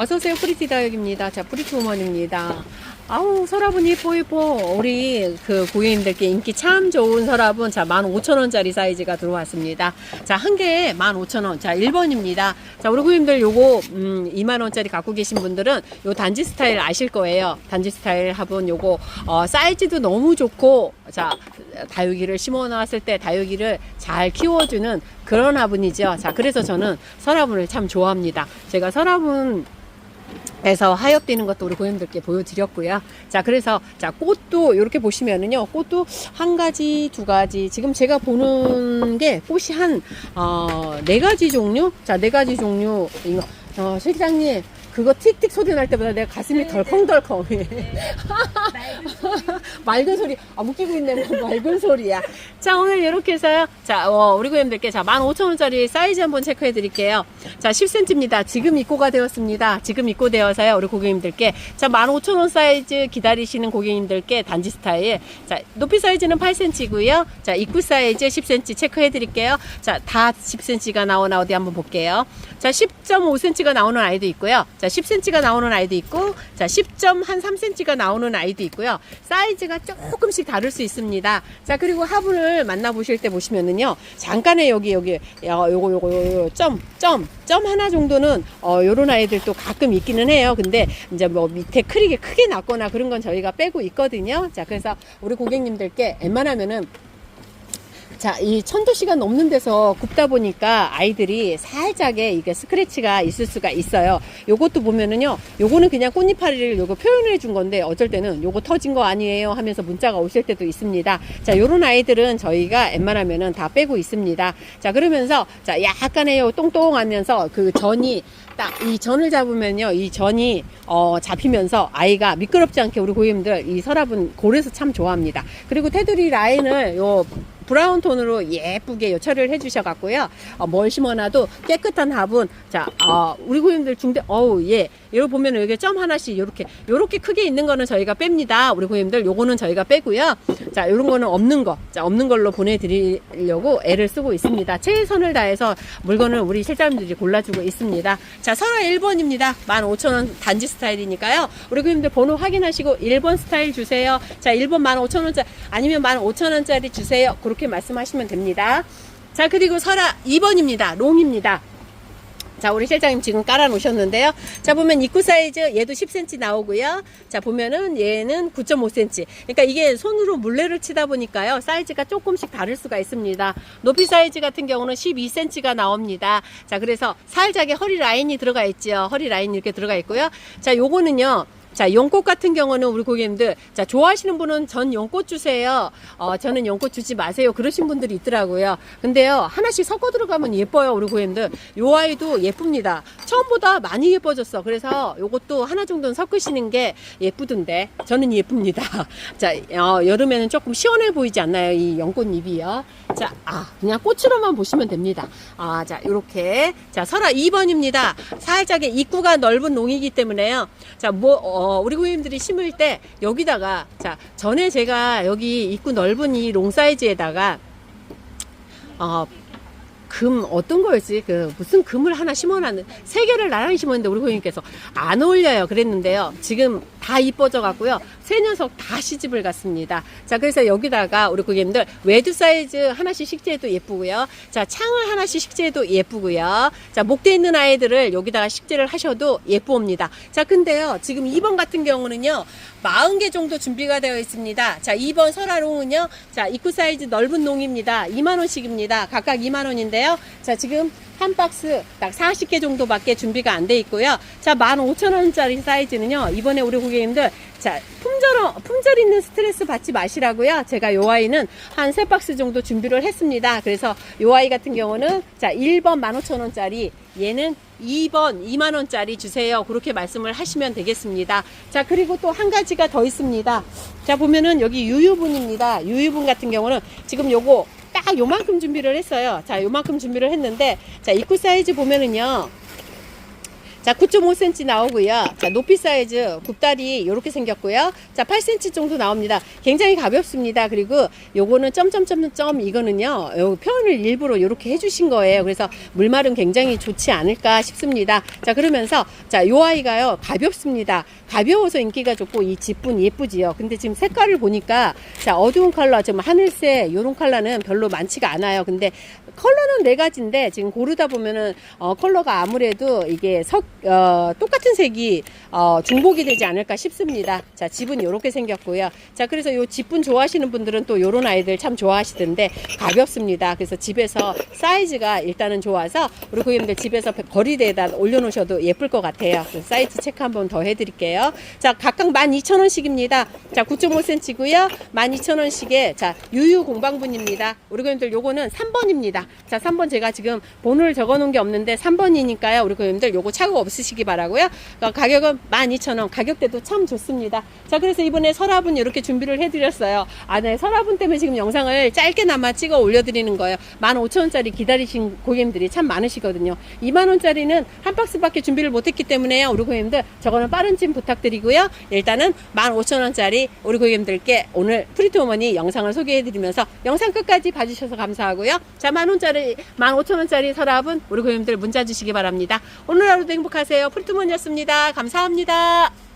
어서오세요. 프리티 다육입니다. 자, 프리티 우먼입니다. 아우, 서랍은 예뻐, 예뻐. 우리 그 고객님들께 인기 참 좋은 서랍은 자, 15,000원짜리 사이즈가 들어왔습니다. 자, 한 개에 15,000원. 자, 1번입니다. 자, 우리 고객님들 요거, 음, 2만원짜리 갖고 계신 분들은 요 단지 스타일 아실 거예요. 단지 스타일 화분 요거, 어, 사이즈도 너무 좋고, 자, 다육이를 심어 놨을 때 다육이를 잘 키워주는 그런 화분이죠. 자, 그래서 저는 서라분을 참 좋아합니다. 제가 서라분 에서 하엽되는 것도 우리 고객님들께 보여드렸고요. 자, 그래서 자 꽃도 이렇게 보시면은요, 꽃도 한 가지, 두 가지. 지금 제가 보는 게 꽃이 한 어, 네 가지 종류. 자, 네 가지 종류. 이거 어, 실장님. 그거 틱틱 소리 날 때마다 내가 가슴이 덜컹덜컹해. 맑은 소리. 아, 웃기고 있네. 뭐 맑은 소리야. 자, 오늘 이렇게 해서요. 자, 어, 우리 고객님들께 자, 15,000원짜리 사이즈 한번 체크해 드릴게요. 자, 10cm입니다. 지금 입고가 되었습니다. 지금 입고 되어서요. 우리 고객님들께 자, 15,000원 사이즈 기다리시는 고객님들께 단지 스타일. 자, 높이 사이즈는 8cm고요. 자, 입구 사이즈 10cm 체크해 드릴게요. 자, 다 10cm가 나오나 어디 한번 볼게요. 자, 10.5cm가 나오는 아이도 있고요. 자, 10cm가 나오는 아이도 있고, 자, 10.3cm가 나오는 아이도 있고요. 사이즈 가 조금씩 다를 수 있습니다. 자, 그리고 화분을 만나보실 때 보시면은요, 잠깐의 여기, 여기, 어, 요거, 요거, 요거, 점, 점, 점 하나 정도는, 어, 요런 아이들도 가끔 있기는 해요. 근데, 이제 뭐 밑에 크게, 크게 났거나 그런 건 저희가 빼고 있거든요. 자, 그래서 우리 고객님들께 웬만하면은 자, 이 천도 시간 넘는 데서 굽다 보니까 아이들이 살짝의 이게 스크래치가 있을 수가 있어요. 요것도 보면은요, 요거는 그냥 꽃잎파리를 요거 표현을 해준 건데, 어쩔 때는 요거 터진 거 아니에요 하면서 문자가 오실 때도 있습니다. 자, 요런 아이들은 저희가 웬만하면은 다 빼고 있습니다. 자, 그러면서, 자, 약간의 요 똥똥하면서 그 전이 딱이 전을 잡으면요, 이 전이 어, 잡히면서 아이가 미끄럽지 않게 우리 고객님들 이 서랍은 고래서 참 좋아합니다. 그리고 테두리 라인을 요 브라운 톤으로 예쁘게 요 처리를 해주셔 갖고요. 어, 뭘 심어놔도 깨끗한 화분. 자, 어, 우리 고객님들 중대, 어우, 예. 여기 보면 여기 점 하나씩 요렇게, 요렇게 크게 있는 거는 저희가 뺍니다. 우리 고객님들 요거는 저희가 빼고요. 자, 요런 거는 없는 거. 자, 없는 걸로 보내드리려고 애를 쓰고 있습니다. 최선을 다해서 물건을 우리 실장님들이 골라주고 있습니다. 자, 설아 1번입니다. 15,000원 단지 스타일이니까요. 우리 고객님들 번호 확인하시고 1번 스타일 주세요. 자, 1번 15,000원짜리 아니면 15,000원짜리 주세요. 그렇게 말씀하시면 됩니다. 자, 그리고 설아 2번입니다. 롱입니다. 자, 우리 실장님 지금 깔아 놓으셨는데요. 자, 보면 입구 사이즈 얘도 10cm 나오고요. 자, 보면은 얘는 9.5cm. 그러니까 이게 손으로 물레를 치다 보니까요. 사이즈가 조금씩 다를 수가 있습니다. 높이 사이즈 같은 경우는 12cm가 나옵니다. 자, 그래서 살짝의 허리 라인이 들어가 있죠. 허리 라인이 이렇게 들어가 있고요. 자, 요거는요. 자, 용꽃 같은 경우는 우리 고객님들, 자, 좋아하시는 분은 전 용꽃 주세요. 어, 저는 용꽃 주지 마세요. 그러신 분들이 있더라고요. 근데요, 하나씩 섞어 들어가면 예뻐요, 우리 고객님들. 요 아이도 예쁩니다. 처음보다 많이 예뻐졌어. 그래서 요것도 하나 정도는 섞으시는 게 예쁘던데, 저는 예쁩니다. 자, 어, 여름에는 조금 시원해 보이지 않나요? 이 연꽃잎이요. 자, 아, 그냥 꽃으로만 보시면 됩니다. 아, 자, 요렇게. 자, 설아 2번입니다. 살짝의 입구가 넓은 농이기 때문에요. 자, 뭐, 어, 우리 고객님들이 심을 때 여기다가, 자, 전에 제가 여기 입구 넓은 이 롱 사이즈에다가, 어, 금 어떤 거였지? 그 무슨 금을 하나 심어놨는 세 개를 나란히 심었는데 우리 고객님께서 안 어울려요 그랬는데요. 지금 다 이뻐져 갖고요. 새 녀석 다 시집을 갔습니다. 자 그래서 여기다가 우리 고객님들 외두 사이즈 하나씩 식재해도 예쁘고요. 자 창을 하나씩 식재해도 예쁘고요. 자 목대 있는 아이들을 여기다가 식재를 하셔도 예쁩니다. 자 근데요 지금 2번 같은 경우는요 40개 정도 준비가 되어 있습니다. 자 2번 설아롱은요 자 입구 사이즈 넓은 농입니다. 2만원씩입니다. 각각 2만원인데요. 자 지금 한 박스 딱 40개 정도밖에 준비가 안 돼 있고요. 자, 15,000원짜리 사이즈는요. 이번에 우리 고객님들 자, 품절 품절 있는 스트레스 받지 마시라고요. 제가 요 아이는 한 세 박스 정도 준비를 했습니다. 그래서 요 아이 같은 경우는 자, 1번 15,000원짜리 얘는 2번 2만원짜리 주세요. 그렇게 말씀을 하시면 되겠습니다. 자, 그리고 또 한 가지가 더 있습니다. 자, 보면은 여기 유유분입니다. 유유분 같은 경우는 지금 요거 딱 요만큼 준비를 했어요. 자, 요만큼 준비를 했는데, 자, 입구 사이즈 보면은요. 자, 9.5cm 나오고요. 자, 높이 사이즈 굽다리 이렇게 생겼고요. 자, 8cm 정도 나옵니다. 굉장히 가볍습니다. 그리고 요거는 점점점점 이거는요. 요 표현을 일부러 이렇게 해주신 거예요. 그래서 물말은 굉장히 좋지 않을까 싶습니다. 자, 그러면서 자, 요 아이가요. 가볍습니다. 가벼워서 인기가 좋고 이 집분 예쁘지요. 근데 지금 색깔을 보니까 자, 어두운 컬러, 지금 하늘색 요런 컬러는 별로 많지가 않아요. 근데 컬러는 네 가지인데 지금 고르다 보면은 어, 컬러가 아무래도 이게 석 어, 똑같은 색이 어, 중복이 되지 않을까 싶습니다. 자, 집은 이렇게 생겼고요. 자, 그래서 요 집분 좋아하시는 분들은 또 요런 아이들 참 좋아하시던데 가볍습니다. 그래서 집에서 사이즈가 일단은 좋아서 우리 고객님들 집에서 거리대에다 올려놓으셔도 예쁠 것 같아요. 사이즈 체크 한번 더 해드릴게요. 자, 각각 12,000원씩입니다. 자, 9.5cm고요. 12,000원씩에 자, 유유 공방분입니다. 우리 고객님들 요거는 3번입니다. 자, 3번 제가 지금 번호를 적어 놓은 게 없는데 3번이니까요. 우리 고객님들 요거 차고 없으시기 바라고요. 어, 가격은 12,000원. 가격대도 참 좋습니다. 자, 그래서 이번에 서랍은 이렇게 준비를 해 드렸어요. 아, 네. 서랍은 때문에 지금 영상을 짧게나마 찍어 올려 드리는 거예요. 15,000원짜리 기다리신 고객님들이 참 많으시거든요. 2만 원짜리는 한 박스밖에 준비를 못 했기 때문에요. 우리 고객님들 저거는 빠른 찜 부탁드리고요. 일단은 15,000원짜리 우리 고객님들께 오늘 프리토머니 영상을 소개해 드리면서 영상 끝까지 봐 주셔서 감사하고요. 자, 만원 짜리, 15,000원짜리 서랍은 우리 고객님들 문자 주시기 바랍니다. 오늘 하루도 행복하세요. 프리토머니였습니다. 감사합니다.